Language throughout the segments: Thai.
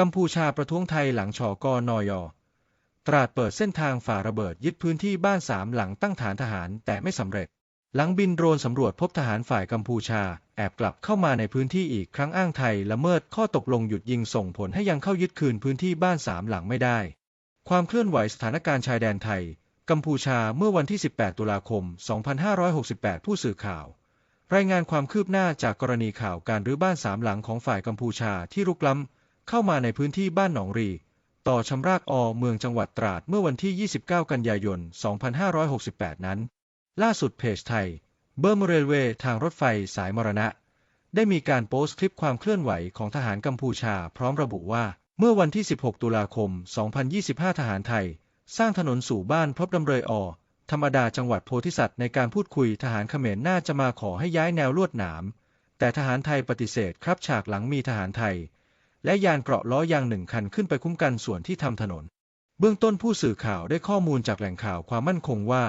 กัมพูชาประท้วงไทยหลังชกนยอตราดเปิดเส้นทางฝ่าระเบิดยึดพื้นที่บ้านสามหลังตั้งฐานทหารแต่ไม่สำเร็จ หลังบินโดรนสำรวจพบทหารฝ่ายกัมพูชา แอบกลับเข้ามาในพื้นที่อีกครั้งอ้างไทยละเมิดข้อตกลงหยุดยิงส่งผลให้ยังเข้ายึดคืนพื้นที่บ้านสามหลังไม่ได้ ความเคลื่อนไหวสถานการณ์ชายแดนไทย กัมพูชาเมื่อวันที่ 18 ตุลาคม 2568 ผู้สื่อข่าว รายงานความคืบหน้าจากกรณีข่าวการรื้อบ้านสามหลังของฝ่ายกัมพูชาที่รุกล้ำ เข้ามาในพื้นที่บ้านหนองรี ต่อชำรากอเมืองจังหวัดตราดเมื่อวันที่ 29 กันยายน 2568 นั้น ล่าสุดเพจไทย เบอร์มเรลเวย์ทางรถไฟสายมรณะ ได้มีการโพสต์คลิปความเคลื่อนไหวของทหารกัมพูชา พร้อมระบุว่า เมื่อวันที่ 16 ตุลาคม 2025 ทหารไทย สร้างถนนสู่บ้านพบดำเรยอธรรมดาจังหวัดโพธิสัตว์ในการพูดคุยทหารเขมรน่าจะมาขอให้ย้ายแนวลวดหนาม แต่ทหารไทยปฏิเสธครับฉากหลังมีทหารไทย และยานเกราะล้อยางหนึ่งคันขึ้นไปคุ้มกันส่วนที่ทำถนน เบื้องต้นผู้สื่อข่าวได้ข้อมูลจากแหล่งข่าวความมั่นคงว่า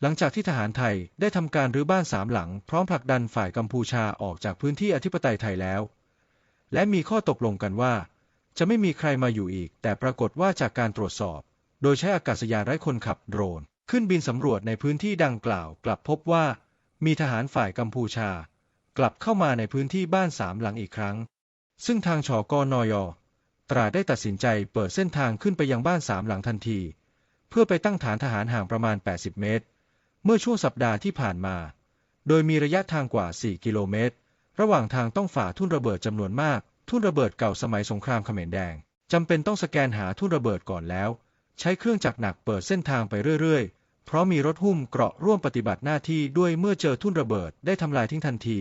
หลังจากที่ทหารไทยได้ทำการรื้อบ้านสามหลัง พร้อมผลักดันฝ่ายกัมพูชาออกจากพื้นที่อธิปไตยไทยแล้ว และมีข้อตกลงกันว่า จะไม่มีใครมาอยู่อีก แต่ปรากฏว่าจากการตรวจสอบ โดยใช้อากาศยานไร้คนขับโดรน ขึ้นบินสำรวจในพื้นที่ดังกล่าว กลับพบว่า มีทหารฝ่ายกัมพูชา กลับเข้ามาในพื้นที่บ้านสามหลังอีกครั้ง ซึ่งทางชกนย ตราดได้ตัดสินใจเปิดเส้นทางขึ้นไปยังบ้านสามหลังทันที เพื่อไปตั้งฐานทหารห่างประมาณ 80 เมตร เมื่อช่วงสัปดาห์ที่ผ่านมา โดยมีระยะทางกว่า 4 กิโลเมตร ระหว่างทางต้องฝ่าทุ่นระเบิดจำนวนมาก ทุ่นระเบิดเก่าสมัยสงครามเขมรแดงจำเป็นต้องสแกนหาทุ่นระเบิดก่อนแล้ว ใช้เครื่องจักรหนักเปิดเส้นทางไปเรื่อยๆ เพราะมีรถหุ้มเกราะร่วมปฏิบัติหน้าที่ด้วยเมื่อเจอทุ่นระเบิดได้ทำลายทิ้งทันที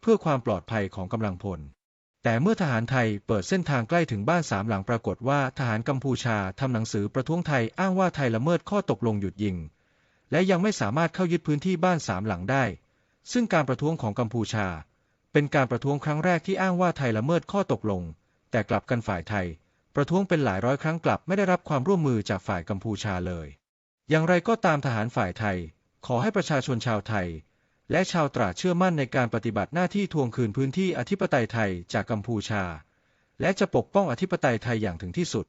เพื่อความปลอดภัยของกำลังพล แต่เมื่อทหารไทยเปิดเส้นทางใกล้ถึงบ้านสามหลังปรากฏว่าทหารกัมพูชาทำหนังสือประท้วงไทยอ้างว่าไทยละเมิดข้อตกลงหยุดยิง และยังไม่สามารถเข้ายึดพื้นที่บ้านสามหลังได้ ซึ่งการประท้วงของกัมพูชา เป็นการประท้วงครั้งแรกที่อ้างว่าไทยละเมิดข้อตกลง แต่กลับกันฝ่ายไทย ประท้วงเป็นหลายร้อยครั้งกลับไม่ได้รับความร่วมมือจากฝ่ายกัมพูชาเลย อย่างไรก็ตามทหารฝ่ายไทย ขอให้ประชาชนชาวไทย และชาวตราเชื่อมั่นในการปฏิบัติหน้าที่ทวงคืนพื้นที่อธิปไตยไทยจากกัมพูชา และจะปกป้องอธิปไตยไทยอย่างถึงที่สุด